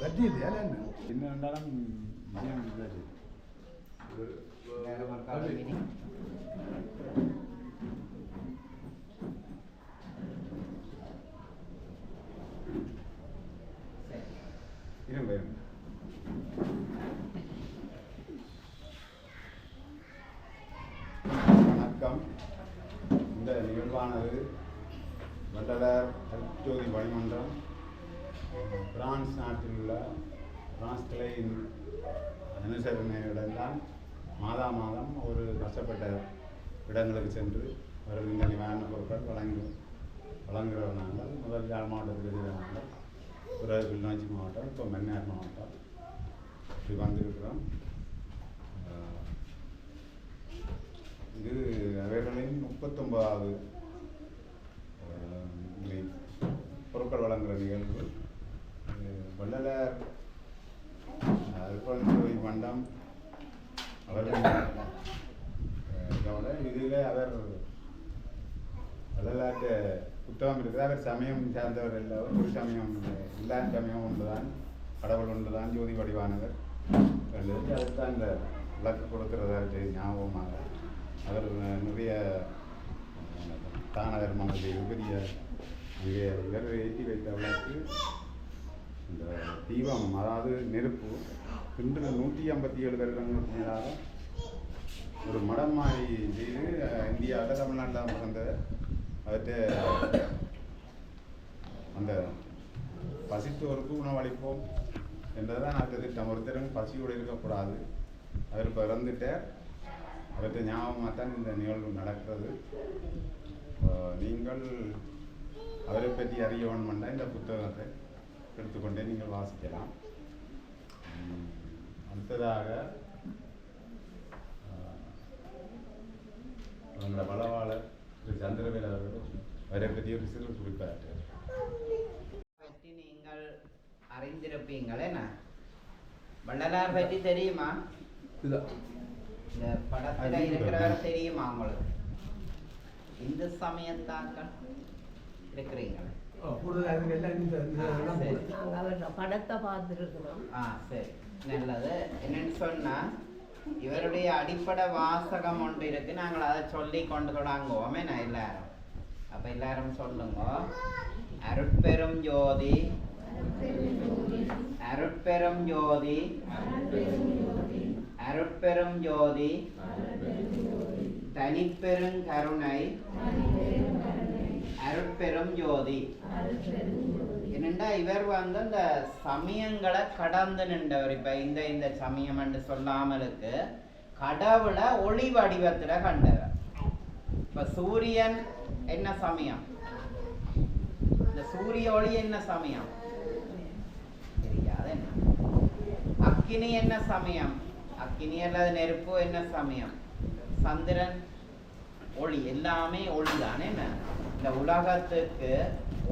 வட்டி இல்லையா என்ன என்ன இடங்களுக்கு சென்று வருகின்ற நிவாரணப் பொருட்கள் வழங்கி வழங்குகிறோம் நாங்கள். முதல் யாழ் மாவட்டத்தில் இருக்கிற நாங்கள். பிறகு கிளிநொச்சி மாவட்டம் இப்போ மன்னார் மாவட்டம். இப்படி வந்திருக்கிறோம் இது அவர்களின் முப்பத்தொன்பதாவது பொருட்கள் வழங்குகிற நிகழ்வு. வள்ளலார் அருப்பணி மண்டம் அவர்கள் ஆஹ் இதோட இதில் அவர் வரலாற்று புத்தகம் இருக்குது. அவர் சமயம் சார்ந்தவர் இல்லை. ஒரு சமயம் எல்லா சமயம் ஒன்றுதான். கடவுள் ஒன்றுதான். ஜோதி வடிவானவர். அதுதான் இந்த விளக்கு கொடுக்கிறதாட்டு ஞாபகமாக. அவர் நிறைய அஹ், தான தர்மங்கள் செய்து பெரிய இவர் ஏற்றி வைத்த விளக்கு. இந்த தீபம் அதாவது நெருப்பு இன்று நூற்றி ஐம்பத்தி ஏழு வருடங்களுக்கு மேலாக ஒரு மடம் மாதிரி செய்து இந்தியாவில் தமிழ்நாட்டில் பிறந்த அவர்கிட்ட அந்த பசித்தோருக்கு உணவளிப்போம் என்றதான் அடுத்த திட்டம் ஒருத்தரும் பசியோடு இருக்கக்கூடாது. அவர் பிறந்துட்டார். அவர்கிட்ட ஞாபகமாக தான் இந்த நிகழ்வு நடக்கிறது. நீங்கள் அவரை பற்றி அறிய வேணுமெண்டா இந்த புத்தகத்தை எடுத்துக்கொண்டே நீங்கள் வாசிக்கலாம். அடுத்ததாக அஹ், உங்களோட பலவாளர் திரு சந்திரவேல் பற்றி ஒரு சிறு குறிப்பாற்றார் பற்றி நீங்கள் அறிந்திருப்பீங்கள் என்ன வள்ளலார் பற்றி தெரியுமா? இந்த படத்துல இருக்கிறவர் தெரியுமா உங்களுக்கு? இந்து சமயத்தாக்கள் அவர் படத்தை பார்த்துருக்கிறோம் ஆ சரி. நல்லது. என்னன்னு சொன்னா இவருடைய அடிப்படை வாசகம் ஒன்று இருக்கு. நாங்கள் அதை சொல்லி கொண்டு தொடங்குவோமே. நான் எல்லாரும்? அப்ப எல்லாரும் சொல்லுங்க அருட்பெரும் ஜோதி அருட்பெரும் ஜோதி அருட்பெரும் ஜோதி தனிப்பெரும் கருணை அருட்பெரும் ஜோதி என்னண்டா இவர் வந்து அந்த சமயங்களை கடந்து நின்றவர் இப்ப இந்த இந்த சமயம் என்று சொல்லாமலுக்கு கடவுளை ஒளி வடிவத்துல கண்டவர் இப்ப சூரியன் என்ன சமயம்? இந்த சூரிய ஒளி என்ன சமயம்? தெரியாது என்ன? அக்கினி என்ன சமயம்? அக்கினி அல்லது நெருப்பு என்ன சமயம்? சந்திரன் ஒளி எல்லாமே ஒளி தானே என்ன? இந்த உலகத்துக்கு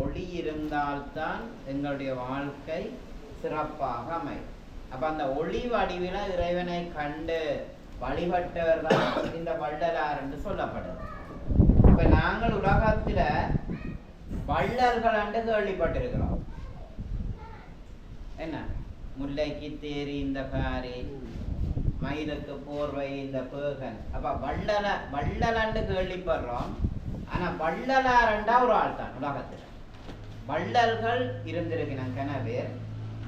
ஒளி இருந்தால்தான் எங்களுடைய வாழ்க்கை சிறப்பாக அமையும். அப்ப அந்த ஒளி வடிவில இறைவனை கண்டு வழிபட்டவர் தான் இந்த வள்ளலார் என்று சொல்லப்படுது. நாங்கள் உலகத்துல வள்ளல்கள் என்று கேள்விப்பட்டிருக்கிறோம். என்ன? முல்லைக்கு தேரி இந்த காரி மயிலுக்கு போர்வை இந்த பேகன். அப்ப வள்ளல வள்ளலண்டு கேள்விப்படுறோம். ஆனா வள்ளலாரண்டா ஒரு ஆள் தான் உலகத்துல. வள்ளல்கள் இருந்திருக்கிறான் கனவே.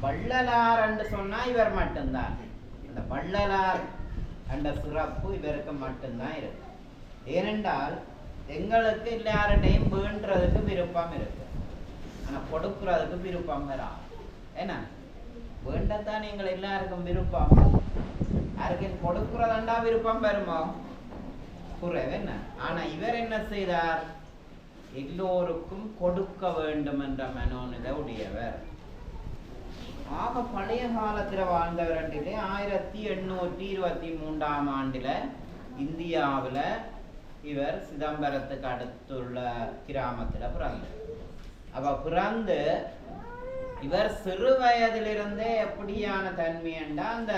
வள்ளலார் சொன்னா இவர் மட்டும்தான். அந்த வள்ளலார் என்ற சிறப்பு இவருக்கு மட்டும்தான் இருக்கு. ஏனென்றால் எங்களுக்கு எல்லார்டையும் வேண்டுறதுக்கு விருப்பம் இருக்கு. ஆனா கொடுக்கறதுக்கு விருப்பம் வரா என்ன வேண்டத்தான் நீங்கள் எல்லாருக்கும் விருப்பம். யாருக்கு கொடுக்கறதாண்டா விருப்பம் வருமோ? குறைவு என்ன? ஆனா இவர் என்ன செய்தார்? எல்லோருக்கும் கொடுக்க வேண்டும் என்ற மனோநிலை உடையவர் ஆக பழைய காலத்தில் வாழ்ந்தவர் ஆயிரத்தி எண்ணூற்றி இருபத்தி மூன்றாம் ஆண்டில் இந்தியாவில் இவர் சிதம்பரத்துக்கு அடுத்துள்ள கிராமத்தில் பிறந்தார். அப்போ பிறந்து இவர் சிறு வயதிலிருந்தே எப்படியான தன்மையண்டா அந்த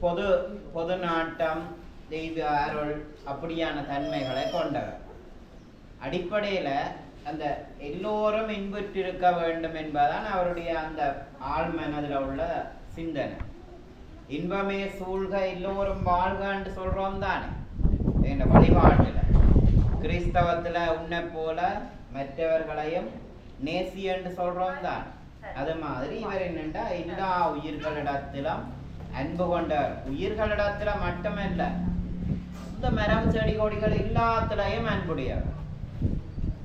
பொது பொது நாட்டம் தெய்வ அருள் அப்படியான தன்மைகளை கொண்டவர். அடிப்படையில் அந்த எல்லோரும் இன்புற்றிருக்க வேண்டும் என்பதுதான் அவருடைய அந்த ஆழ்மனதில் உள்ள சிந்தனை. இன்பமே சூழ்க எல்லோரும் வாழ்கன்னு சொல்கிறோம் தானே இந்த வழிபாட்டில் கிறிஸ்தவத்துல உன்னை போல மற்றவர்களையும் நேசி என்று சொல்றோம் தான். அது மாதிரி இவர் என்னண்டா? எல்லா உயிர்களிடத்திலும் அன்பு கொண்டவர் உயிர்களிடத்துல மட்டுமல்ல இந்த மரம் செடி கொடிகள் எல்லாத்திலையும் அன்புடையவர்.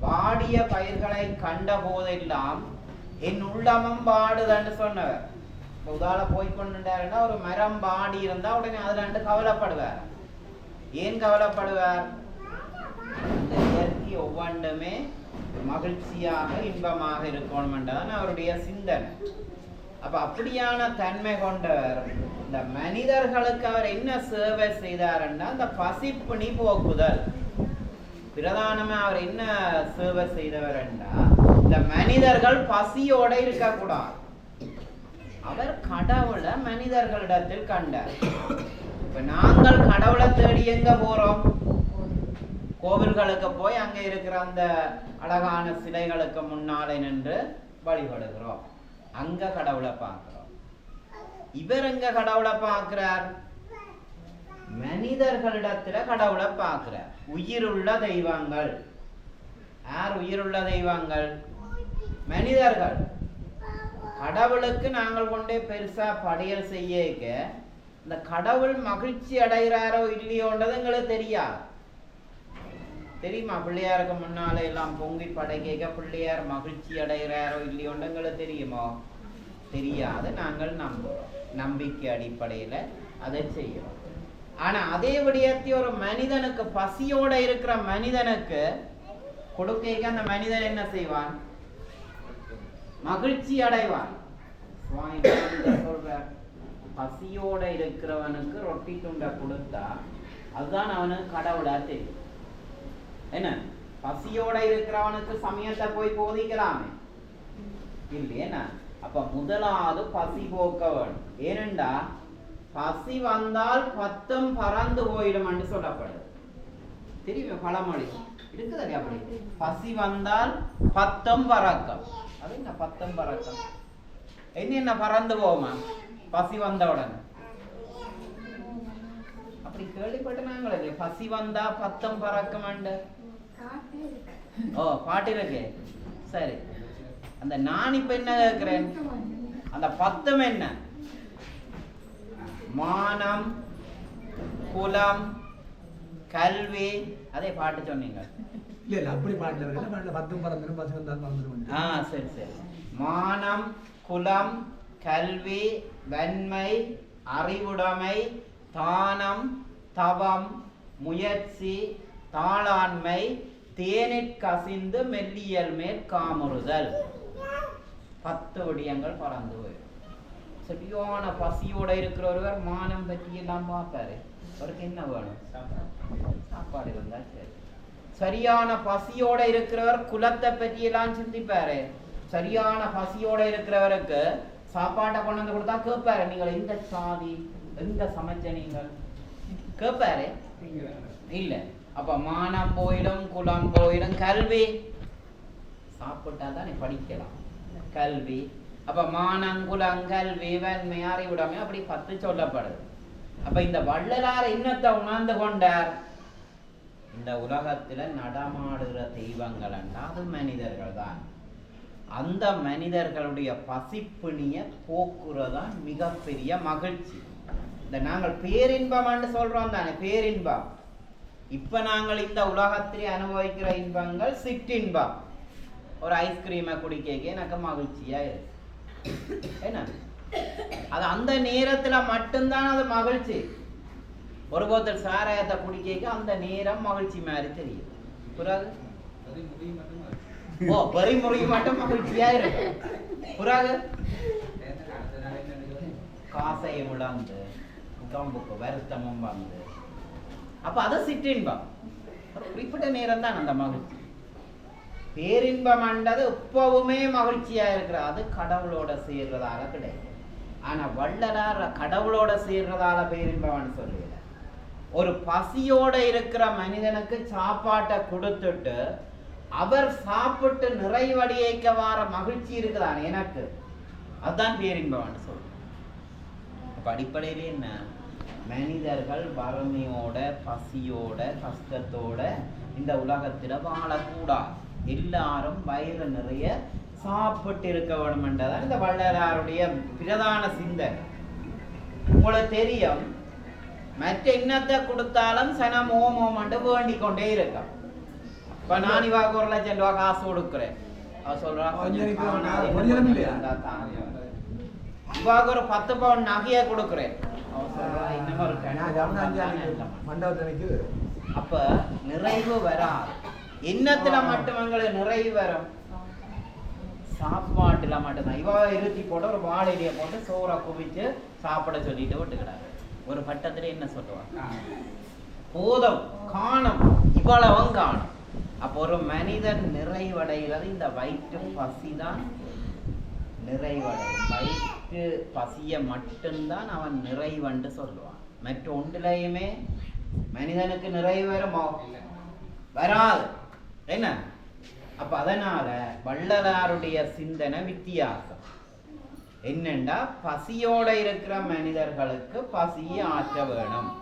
வாடிய பயிர்களை கண்ட போதெல்லாம் என் உள்ளமும் வாடுதன்னு சொன்னவர். உதால போய் கொண்டுட்டாருன்னா ஒரு மரம் வாடி இருந்தா உடனே அதுல ரெண்டு கவலைப்படுவார். ஏன் கவலைப்படுவார்? இந்த இயற்கை ஒவ்வொன்றுமே மகிழ்ச்சியாக இன்பமாக இருக்கணும்ன்றதான் அவருடைய சிந்தனை. அப்ப அப்படியான தன்மை கொண்டவர் இந்த மனிதர்களுக்கு அவர் என்ன சேவை செய்தாருன்னா இந்த பசிப்பிணி போக்குதல். பிரதானமா அவர் என்ன சேவை செய்தவர் இந்த மனிதர்கள் பசியோட இருக்கக்கூடாது. அவர் கடவுளை மனிதர்களிடத்தில் கண்டார். இப்ப நாங்கள் கடவுளை தேடி எங்க போறோம்? கோவில்களுக்கு போய் அங்க இருக்கிற அந்த அழகான சிலைகளுக்கு முன்னாலே நின்று வழிபடுகிறோம். அங்க கடவுளை பார்க்கிறோம். இவர் எங்க கடவுளை பார்க்கிறார்? மனிதர்களிடத்துல கடவுளை பார்க்கிறார். உயிருள்ள தெய்வங்கள். யார் உயிருள்ள தெய்வங்கள்? மனிதர்கள். கடவுளுக்கு நாங்கள் கொண்டே பெருசா படையல் செய்யக்க இந்த கடவுள் மகிழ்ச்சி அடைகிறாரோ இல்லையோன்றது எங்களுக்கு தெரியாது. தெரியுமா? பிள்ளையாருக்கு முன்னால எல்லாம் பொங்கி படைக்க பிள்ளையார் மகிழ்ச்சி அடைகிறாரோ இல்லையோன்னு எங்களுக்கு தெரியுமோ? தெரியாது. நாங்கள் நம்புகிறோம் நம்பிக்கை அடிப்படையில அதை செய்யறோம். ஆனா அதே விடயத்தை ஒரு மனிதனுக்கு பசியோட இருக்கிற மனிதனுக்கு கொடுக்க அந்த மனிதன் என்ன செய்வான்? மகிழ்ச்சி அடைவான். சுவாமி சொல்றார் பசியோட இருக்கிறவனுக்கு ரொட்டி துண்டை கொடுத்தா அதுதான் அவனுக்கு கடவுளா தெரியும். என்ன? பசியோட இருக்கிறவனுக்கு சமயத்தை போய் போதிக்கலாமே. இல்லையா அப்ப முதலாவது பசி போக்க வேணும் ஏனெண்டா பசி வந்தால் பத்தும் பறந்து போயிடும்னு சொல்லப்படுது. தெரியுமே பழமொழி. இருக்குதானே அப்படி பசி வந்தால் பத்தம் பறக்கம். அது என்ன பத்தம் பறக்கம்? என்ன என்ன பறந்து போமா பசி வந்த உடனே. அப்படி கேள்விப்பட்டு நாங்களே பசி வந்தா பத்தம் பறக்கமாண்டு? ஓ பாட்டு இருக்கு சரி. அந்த நான் இப்ப என்ன கேட்கிறேன் அந்த பத்தம் என்ன? மானம் குலம் கல்வி. அதே பாட்டு சொன்னீங்க. இல்ல இல்ல அப்படி பாட்டுல இருக்கல. பாட்டுல பத்தும் பறந்துடும் பசங்க தான் பறந்துடும் ஆ சரி சரி. மானம் குலம் கல்வி வன்மை அறிவுடைமை தானம் தவம் முயற்சி தாளாண்மை தேனிற் கசிந்து மெல்லியல் மேல் காமுறுதல். பத்து விடயங்கள் பறந்து போயிடும். சரியான பசியோட இருக்கிற ஒருவர் மானம் பற்றி எல்லாம் பார்ப்பாரு. அவருக்கு என்ன வேணும்? சாப்பாடு இருந்தா சரி. சரியான பசியோட இருக்கிறவர் குலத்தை பற்றி எல்லாம் சிந்திப்பாரு. சரியான பசியோட இருக்கிறவருக்கு சாப்பாட்டை கொண்டு வந்து கொடுத்தா கேட்பாரு. நீங்கள் எந்த சாதி எந்த சமைச்ச நீங்கள்? கேட்பாரு. இல்ல. அப்ப மானம் போயிடும் குலம் போயிடும் கல்வி. சாப்பிட்டா தானே படிக்கலாம். கல்வி. அப்ப மானம் குலம் கல்வி வன்மை அறிவுடைமை அப்படி பத்து சொல்லப்படுது. அப்ப இந்த வள்ளலார் இன்னத்தை உணர்ந்து கொண்டார். இந்த உலகத்துல நடமாடுகிற தெய்வங்கள் அது மனிதர்கள் தான். அந்த மனிதர்களுடைய பசிப்பிணிய போக்குறதான் மிகப்பெரிய மகிழ்ச்சி. இந்த நாங்கள் பேரின்பம்னு சொல்றோம் தானே பேரின்பம். இப்ப நாங்கள் இந்த உலகத்திலே அனுபவிக்கிற இன்பங்கள் சிற்றின்பம். ஒரு ஐஸ்கிரீமை குடிக்க எனக்கு மகிழ்ச்சியா இருக்கு. என்ன? அது அந்த நேரத்துல மட்டும்தான் அது மகிழ்ச்சி. ஒரு போத்தல் சாராயத்தை குடிக்க அந்த நேரம் மகிழ்ச்சி மாதிரி தெரியும் பிறகு ஓ பரிமுறை மட்டும் மகிழ்ச்சியா இருக்கு பிறகு. காசையும் இழந்து உடம்புக்கு வருத்தமும் வந்து. அப்ப அத சிற்றின்பம். ஒரு குறிப்பிட்ட நேரம் தான் அந்த மகிழ்ச்சி. பேரின்பம் அண்டது எப்பவுமே மகிழ்ச்சியா இருக்கிற அது கடவுளோட சேர்றதால கிடையாது. ஆனா வள்ளலார் கடவுளோட சேர்றதால பேரின்பம்னு சொல்லல ஒரு பசியோட இருக்கிற மனிதனுக்கு சாப்பாட்டை கொடுத்துட்டு அவர் சாப்பிட்டு நிறைவடையைக்க வார மகிழ்ச்சி இருக்குதான் எனக்கு? அதுதான் பேரின்பம் சொல்றேன் அப்ப அடிப்படையில என்ன? மனிதர்கள் வறுமையோட பசியோட கஷ்டத்தோட இந்த உலகத்துல வாழக்கூடாது. எல்லாரும் வயிறு நிறைய சாப்பிட்டு இருக்க வேணும்ன்றதான் இந்த வள்ளலாருடைய பிரதான சிந்தனை. உங்களுக்கு தெரியும் மற்ற இன்னத்தை கொடுத்தாலும் சனம் ஓம் வேண்டிக் கொண்டே இருக்கான். இப்ப நான் இவாக்கு ஒரு லட்சம் ரூபா காசு கொடுக்குறேன் அவ சொல்றா கொஞ்சம் கொஞ்சம் காணாது, கொஞ்சம் இன்னும் கொஞ்சம் இல்லையா? இருந்தா தாங்க. இவாக்கு ஒரு பத்து பவுன் நகையை கொடுக்குறேன் அப்ப நிறைவு வராது எண்ணத்துல மட்டும் எங்களுக்கு நிறைவு வரும் சாப்பாட்டுல மட்டும்தான் இவ இருத்தி போட்டு ஒரு வாழையில போட்டு சோறை குவிச்சு சாப்பிட சொல்லிட்டு விட்டுக்கிறாங்க ஒரு கட்டத்துல என்ன சொல்லுவாங்க போதும் காணும் இவ்வளவும் காணும் அப்போ ஒரு மனிதன் நிறைவடைகிறது. இந்த வயிற்று பசிதான் நிறைவடை வயிற்று பசிய மட்டும்தான் அவன் நிறைவன்று சொல்லுவான். மற்ற ஒன்றிலையுமே மனிதனுக்கு நிறைவு வருமோ? வராது. என்ன? அப்ப அதனால வள்ளலாருடைய சிந்தனை வித்தியாசம். என்னண்டா? பசியோட இருக்கிற மனிதர்களுக்கு பசியை ஆற்ற வேணும்.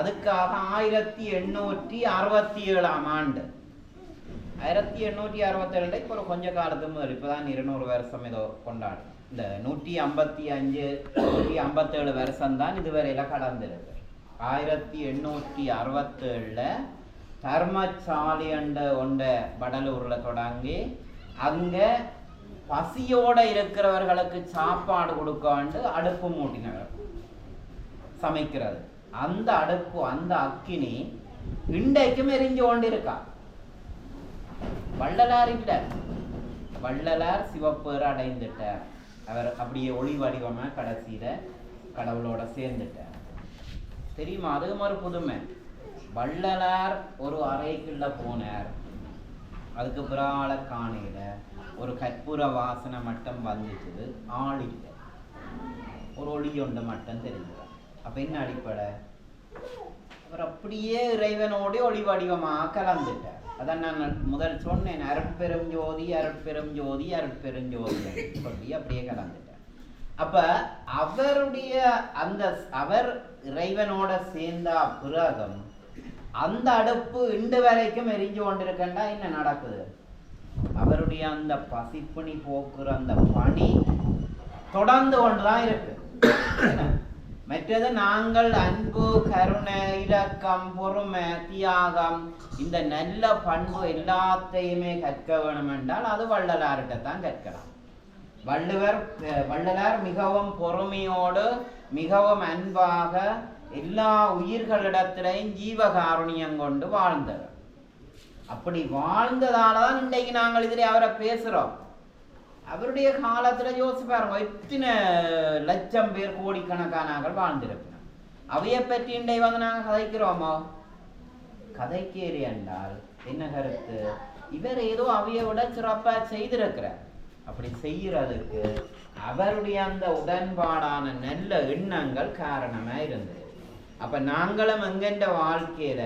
அதுக்காக ஆயிரத்தி எண்ணூற்றி அறுபத்தி ஏழாம் ஆண்டு ஆயிரத்தி எண்ணூற்றி அறுபத்தி இப்போ ஒரு கொஞ்ச காலத்துக்கு முதல் இப்போதான் இருநூறு வருஷம் ஏதோ கொண்டாடும் இந்த நூற்றி ஐம்பத்தி அஞ்சு நூற்றி ஐம்பத்தேழு வருஷம் தான் இதுவரையில கடந்திருக்கு ஆயிரத்தி எண்ணூற்றி அறுபத்தேழுல தர்மசாலி என்ற ஒன்ற வடலூர்ல தொடங்கி அங்க பசியோட இருக்கிறவர்களுக்கு சாப்பாடு கொடுக்காண்டு அடுப்பு மூட்டினவர் சமைக்கிறது அந்த அடுப்பு அந்த அக்கினி இன்றைக்கும் எரிஞ்சு கொண்டிருக்கா வள்ளலார் இல்லை. வள்ளலார் சிவப்பேறு அடைந்துட்டார். அவர் அப்படியே ஒளி வடிவமா கடைசியில கடவுளோட சேர்ந்துட்டார். தெரியுமா? அதுவும் ஒரு புதுமை. வள்ளலார் ஒரு அறைக்குள்ள போனார். அதுக்கு பிறால காணையில ஒரு கற்பூர வாசனை மட்டும் வந்துச்சு. ஆள் இல்லை. ஒரு ஒளி ஒன்று மட்டும் தெரிஞ்சது. அப்ப என்ன அடிப்படை? அவர் அப்படியே இறைவனோடு ஒளி வடிவமாக கலந்துட்டார். அதான் நான் முதல் சொன்னேன் அருட்பெரும் ஜோதி அருட்பெரும் ஜோதி அருட்பெரும் ஜோதி சொல்லி அப்படியே கலந்துட்டேன். அப்ப அவருடைய அந்த அவர் இறைவனோட சேர்ந்தா பிறகும் அந்த அடுப்பு இன்று வரைக்கும் எரிஞ்சு கொண்டிருக்கண்டா என்ன நடக்குது? அவருடைய அந்த பசிப்பணி போக்குற அந்த பணி தொடர்ந்து கொண்டுதான் இருக்கு. மற்றது நாங்கள் அன்பு கருணை இரக்கம் பொறுமை தியாகம் இந்த நல்ல பண்பு எல்லாத்தையுமே கற்க வேணும் என்றால் அது வள்ளலார்கிட்ட தான் கற்கலாம். வள்ளுவர் வள்ளலார் மிகவும் பொறுமையோடு மிகவும் அன்பாக எல்லா உயிர்களிடத்திலையும் ஜீவகாருண்யம் கொண்டு வாழ்ந்தவர். அப்படி வாழ்ந்ததால தான் இன்றைக்கு நாங்கள் இதில் அவரை பேசுறோம். அவருடைய காலத்துல யோசிச்சு பாருங்க எத்தனை லட்சம் பேர் கோடிக்கணக்கானார்கள் வாழ்ந்திருக்கிறோம் அவைய பற்றி இண்டை வந்து நாங்கள் கதைக்கிறோமோ? கதைக்கேறி என்றால் என்ன கருத்து? இவர் ஏதோ அவைய விட சிறப்பா செய்திருக்கிறார். அப்படி செய்யறதுக்கு அவருடைய அந்த உடன்பாடான நல்ல எண்ணங்கள் காரணமா இருந்தது. அப்ப நாங்களும் எங்கெண்ட வாழ்க்கையில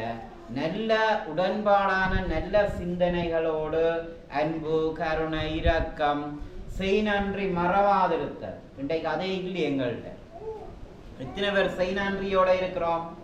நல்ல உடன்பாடான நல்ல சிந்தனைகளோடு அன்பு கருணை இரக்கம் செய் நன்றி மறவாதிருத்தல். இன்றைக்கு அதே இல்லை எங்கள்கிட்ட. எத்தனை பேர் செய் நன்றியோட இருக்கிறோம்?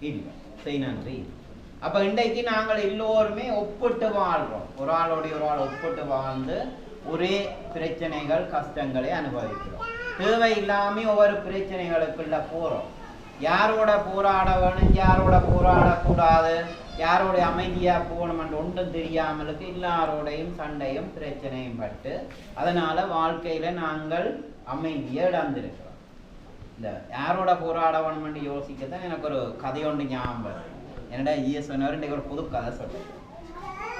இல்லை செய் நன்றி அப்ப இன்றைக்கு நாங்கள் எல்லோருமே ஒப்பிட்டு வாழ்றோம். ஒரு ஆளோடைய ஒரு ஆள் ஒப்பிட்டு வாழ்ந்து ஒரே பிரச்சனைகள் கஷ்டங்களை அனுபவிக்கிறோம். தேவையில்லாம ஒவ்வொரு பிரச்சனைகளுக்குள்ள போறோம். யாரோட போராட வேணும் யாரோட போராடக்கூடாது யாரோட அமைதியாக போகணும்னு ஒன்றும் தெரியாமலுக்கு எல்லாரோடையும் சண்டையும் பிரச்சனையும் பட்டு அதனால் வாழ்க்கையில் நாங்கள் அமைதியை இழந்திருக்கிறோம். இந்த யாரோட போராட வேணும்னு யோசிக்கத்தான் எனக்கு ஒரு கதை ஒன்று ஞாபகம் வருது. என்னடா ஈய சொன்னவர்? இன்றைக்கு ஒரு புது கதை சொல்றேன்.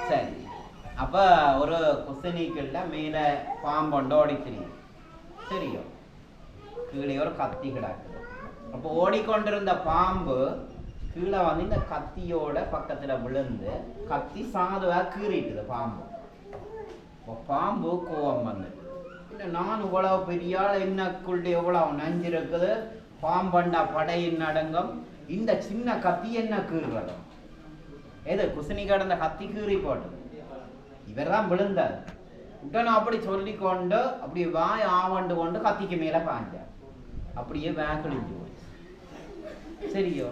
சரி. அப்போ ஒரு குசினிக்குள்ள மேலே பாம்பொண்டு ஓடி தெரியும் தெரியும். கீழே ஒரு கத்தி கிடக்குது அப்போ ஓடிக்கொண்டிருந்த பாம்பு கீழே வந்து இந்த கத்தியோட பக்கத்துல விழுந்து கத்தி சாதுவா கீறிட்டுது பாம்பு. பாம்பு கோவம் வந்துட்டு இல்லை நான் இவ்வளவு பெரிய ஆள் என்னக்குள்ள எவ்வளவு நஞ்சு இருக்குது? பாம்பண்டா படையின் அடங்கம் இந்த சின்ன கத்தி என்ன கீறுறதும் எது குசினி கடந்த கத்தி கீறி போட்டது? இவர் தான் விழுந்தார். உடனே அப்படி சொல்லிக்கொண்டு அப்படியே வாய் ஆவண்டு கொண்டு கத்திக்கு மேல பாஞ்சார் அப்படியே வேக்கழிஞ்சு போய் சரியோ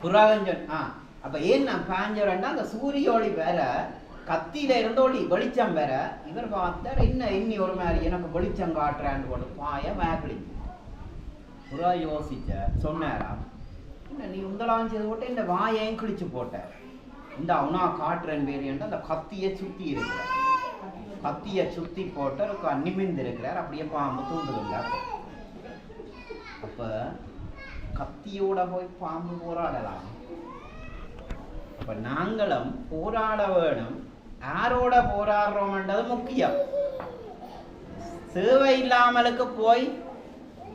புறாகஞ்சன் ஆ அப்ப ஏன் நான் பாஞ்சவரன்னா அந்த சூரிய ஒளி வேற கத்தியில இருந்த ஒளி வெளிச்சம் வேற இவர் பார்த்தார் என்ன இன்னி ஒரு மாதிரி எனக்கு வெளிச்சம் காட்டுறான்னு கொண்டு பாய வேக்கழிஞ்சு புறா யோசிச்ச சொன்னாராம் என்ன நீ உந்தலாம் செய்து போட்டு இந்த வாயையும் கிழிச்சு போட்ட இந்த அவனா காட்டுறன் பேரியன்ட்டு அந்த கத்தியை சுத்தி இருக்கிறார் கத்தியை சுத்தி போட்டு நிமிந்து இருக்கிறார் அப்படியே பாம்பு தூண்டுதில்ல அப்போ கத்தியோட போய் பாம்பு போராடலாம் அப்ப நாங்களும் போராட வேணும் யாரோட போராடுறோம்ன்றது முக்கியம். சேவை இல்லாமலுக்கு போய்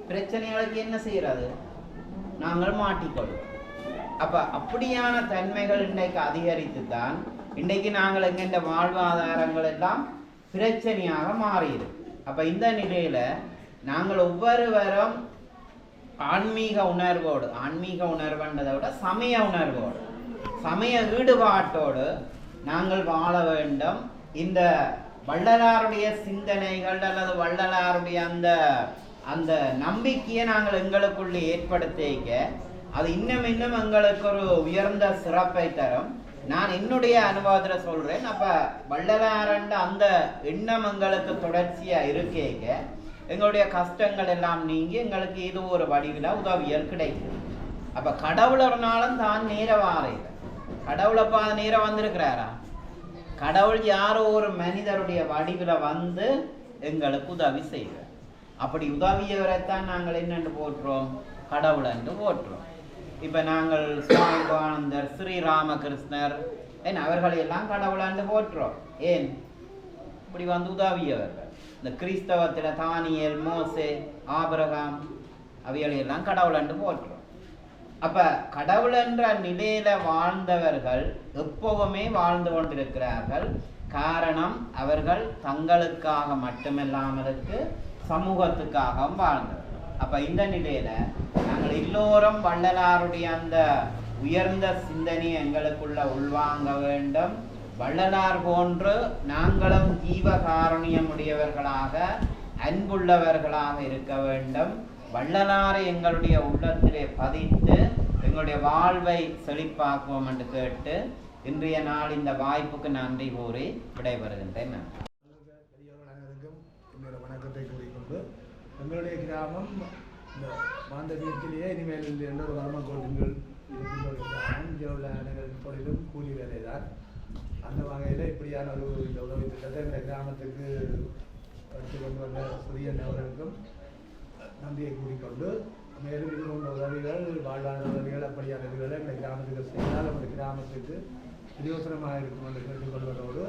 பிரச்சனைகளுக்கு என்ன செய்யறது? நாங்கள் மாட்டிக்கொள்வோம் அப்ப அப்படியான தன்மைகள் இன்றைக்கு அதிகரித்து தான் இன்றைக்கு நாங்கள் எங்கெண்ட வாழ்வாதாரங்கள் எல்லாம் பிரச்சனையாக மாறியது அப்ப இந்த நிலையில நாங்கள் ஒவ்வொருவரும் ஆன்மீக உணர்வோடு ஆன்மீக உணர்வுன்றதை விட சமய உணர்வோடு சமய ஈடுபாட்டோடு நாங்கள் வாழ வேண்டும். இந்த வள்ளலாருடைய சிந்தனைகள் அல்லது வள்ளலாருடைய அந்த அந்த நம்பிக்கையை நாங்கள் எங்களுக்குள்ளே ஏற்படுத்திக்க அது இன்னும் இன்னும் எங்களுக்கு ஒரு உயர்ந்த சிறப்பை தரும். நான் என்னுடைய அனுபவத்தில் சொல்கிறேன் அப்போ வள்ளலாரண்ட அந்த எண்ணம் எங்களுக்கு தொடர்ச்சியாக இருக்கேக்க. எங்களுடைய கஷ்டங்கள் எல்லாம் நீங்கி எங்களுக்கு இது ஒரு வடிவில் உதவியல் கிடைக்கும். அப்போ கடவுளர்னாலும் தான் நேர வாரையில கடவுளை பா நேரம் வந்திருக்கிறாரா? கடவுள் யாரோ ஒரு மனிதருடைய வடிவில் வந்து எங்களுக்கு உதவி செய்கிறார் அப்படி உதவியவரைத்தான் நாங்கள் என்னென்று போட்டுறோம் கடவுள் என்று போட்டுறோம் இப்போ நாங்கள் சுவாமி விவேகானந்தர் ஸ்ரீராமகிருஷ்ணர் ஏன் அவர்களையெல்லாம் கடவுளாண்டு போட்டுறோம் ஏன்? இப்படி வந்து உதவியவர்கள். இந்த கிறிஸ்தவத்தில் தானியல் மோசே ஆபிரகாம் அவைகளையெல்லாம் கடவுள் என்று போற்றுறோம் அப்போ கடவுள் என்ற நிலையில வாழ்ந்தவர்கள் எப்போவுமே வாழ்ந்து கொண்டிருக்கிறார்கள். காரணம் அவர்கள் தங்களுக்காக மட்டுமில்லாமலுக்கு சமூகத்துக்காகவும் வாழ்ந்தவர். அப்போ இந்த நிலையில நாங்கள் எல்லோரும் வள்ளலாருடைய அந்த உயர்ந்த சிந்தனை எங்களுக்குள்ள உள்வாங்க வேண்டும். வள்ளலார் போன்று நாங்களும் ஜீவகாருண்யம் உடையவர்களாக அன்புள்ளவர்களாக இருக்க வேண்டும். வள்ளலாரை எங்களுடைய உள்ளத்திலே பதித்து எங்களுடைய வாழ்வை செழிப்பாக்குவோம் என்று கேட்டு இன்றைய நாள் இந்த வாய்ப்புக்கு நன்றி கூறி விடைபெறுகின்றேன். நான் என்னோட வணக்கத்தை கூறிக்கொண்டு எங்களுடைய கிராமம் இந்த மாந்தவீட்டிலேயே இனிமேல் இந்த எல்லோரு வர்ம கோட்டின்கள் இருக்கின்ற கிராமம் இங்கே உள்ள அனைவரின் தொழிலும் கூலி வேலை தான் அந்த வகையில் இப்படியான ஒரு இந்த உதவி திட்டத்தை இந்த கிராமத்துக்கு எடுத்து கொண்டு வந்த புதிய நபர்களுக்கும் நன்றியை கூறிக்கொண்டு மேலும் இது போன்ற உதவிகள் வாழ்வாதார உதவிகள் அப்படியான இதுகளை இந்த கிராமத்துக்கு செய்தால் அந்த கிராமத்துக்கு பிரயோசனமாக இருக்கும் என்று கேட்டுக்கொள்வதோடு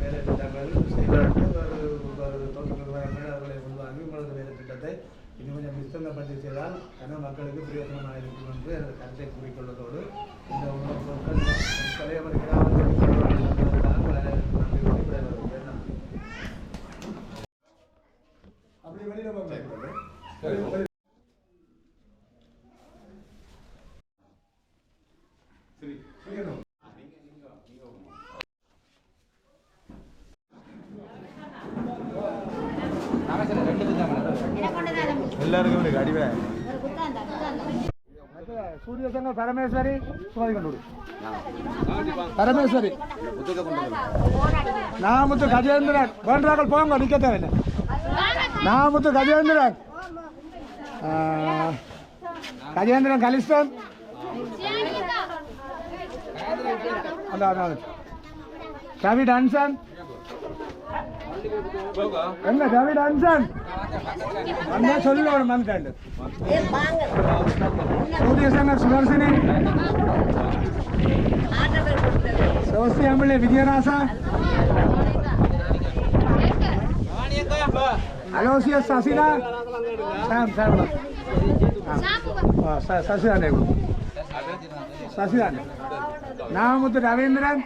வேலை திட்டங்கள் செய்வதற்கு ஒரு ஒரு தொண்டு நிறுவனங்கள் அவர்களை உள்வாங்கி உங்களது வேலை திட்டத்தை இன்னும் கொஞ்சம் விஸ்தங்கப்படுத்தி செய்தால் கன மக்களுக்கு பிரயோஜனமாக இருக்கும் என்று எனது கருத்தை கூறிக்கொள்வதோடு இந்த உணவுப் பொருட்கள் தலைவர் கிராமத்தில். அப்படி வெளியில போங்க வெளியில- சரி வெளியில- எல்லாருக்கும் இருக்கு அடிவே சூரியசங்க பரமேஸ்வரி சுமதி கொண்டு பரமேஸ்வரி நாமுத்து கஜேந்திரன் வேண்டாக்கள் போங்க நிக்க தேவையில்லை நாமுத்து கஜேந்திரன் ஆ, கஜேந்திரன் கலிஸ்டன் எங்க அதான் ரவி டான்சன் என்ன ரவி டான்சன் சொல்லு ஒரு month சூரியசங்க Sudharshini. சோசியாமிலே Vijayarasa Aloysius Sasitha Sam Sam. சசிதானே. சசிதானே. நாமத்து ரவீந்திரன்.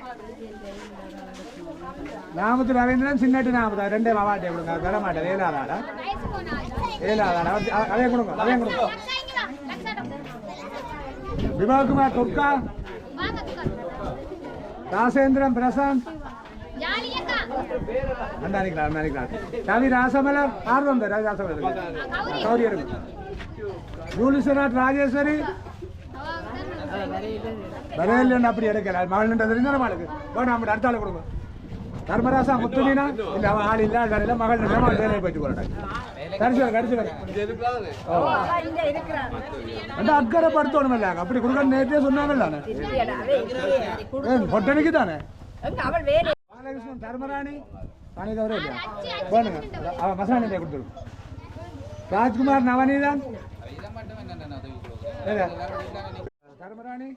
நாமத்து ரவீந்திரன் சின்னட்டு நாமத்தா ரெண்டே மாவாட்டே கொடுங்க தர மாட்டேன் ஏழாதாடா ஏழாதாடா அதே கொடுங்க அதே கொடுங்க விபாகுமார் கொக்கா ராசேந்திரன் பிரசாந்த் அண்டானிக்கலாம் அண்டானிக்கலாம் ரவி ராசமலர் ஆர்வம் ரவி ராசமலர் கௌரி இருக்கு ஜூலிசராட் ராஜேஸ்வரி வரையில் அப்படி எடுக்கல மகள்ன்றது தெரிஞ்ச மகளுக்கு வேணும் நம்ம அடுத்த ஆள் கொடுங்க தர்மராசா முத்துமீனா இல்ல அவன் ஆள் இல்ல வேலை இல்ல மகள் நிஜமா வேலையை போயிட்டு போறேன் கடிச்சு வர கடிச்சு வர அந்த அக்கறை படுத்தணும் இல்ல அப்படி கொடுக்க நேற்றே சொன்னாங்கல்ல பொட்டனுக்கு தானே? பாலகிருஷ்ணன் தர்மராணி. பணி தவிர இல்லையா? வேணுங்க. அவன் மசாலா கொடுத்துரு. ராஜ்குமார் நவநீதன். தர்மராணி.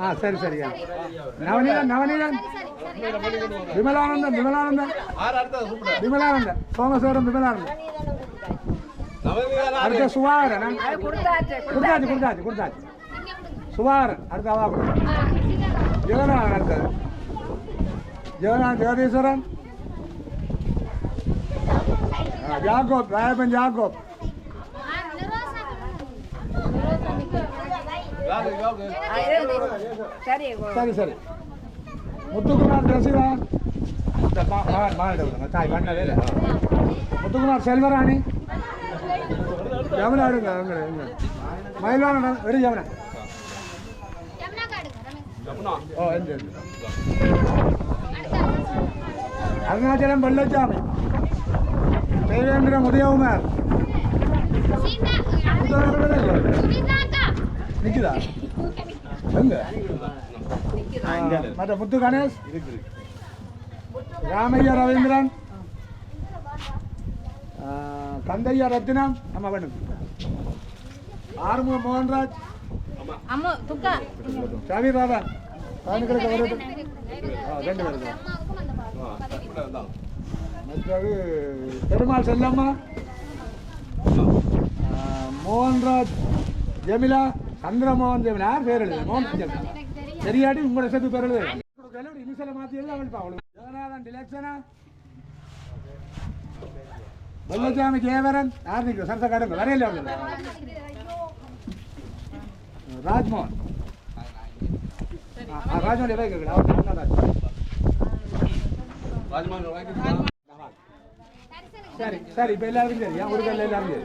ஆ சரி சரியா நவநீதன் நவநீதன். விமலானந்தன் விமலானந்தன் விமலானந்தன். சோமசேரம் விமலானந்தன் அடுத்த சுவாகரன் கொடுத்தாச்சு கொடுத்தாச்சு. கொடுத்தாச்சு சுவாகரன் அடுத்த அவா ஜெகநாதன் அடுத்தது ஜெகநாத் ஜெகதீஸ்வரன். ஆ, ஜாக்கோப் ராயப்பன் ஜாக்கோப். சரி சரி சரி முத்துக்குமார் ரசிதா இந்த மா- முத்துக்குமார் செல்வராணி யமுனா எடுங்க அங்கே எங்க வெடி யமுனா ஓ எந்த அருணாச்சலம் வெள்ளச்சாமி தேவேந்திர உதயகுமார் நிக்குதா? எங்க? மற்ற முத்து கணேஷ்? ராமையா ரவீந்திரன்? கந்தையா ரத்தினம்? ஆமா வேணும். ஆறுமுக மோகன்ராஜ்? அம்மா துக்கா சாமி ராதன் ஒரு ஆ, ரெண்டு பேர் மற்றது பெருமாள் செல்லம்மா? மோகன்ராஜ் ஜெமிலா? சந்திரமோகன் பேர் எழுது? மோகன் ஜெமிலா தெரியாட்டி உங்களோட சேர்த்து பேர் எழுது. இனிஷியலை மாற்றி எழுத அவள் அவளுக்கு ஜெகநாதன் டிலக்ஷனா? வெள்ளச்சாமி ஜெயவரன். யார் நிற்கும் சரச கடுங்க வரையில அவள் ராஜ்மோகன். ராஜ்மோகன் எவ்வளோ கேட்குறேன் அவர் நான் ராஜ்மோகன். சரி சரி இப்போ எல்லாருக்கும் சரி ஏன் ஒரு கல்ல எல்லாரும் சரி